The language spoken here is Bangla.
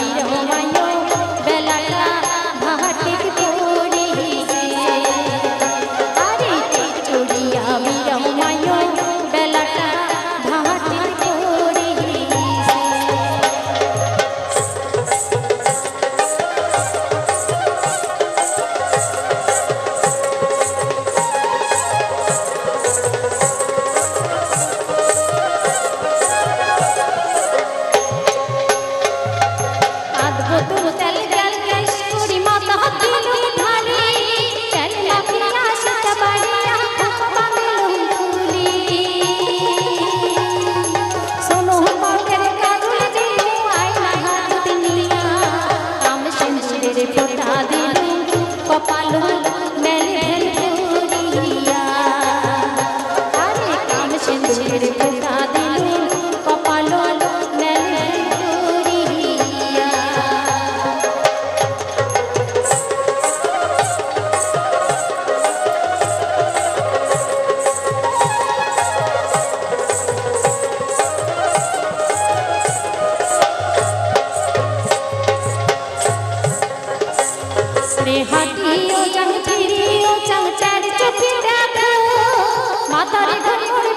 Maria, Maria. ও চাচার চোখে দেখো মাথার ঘরে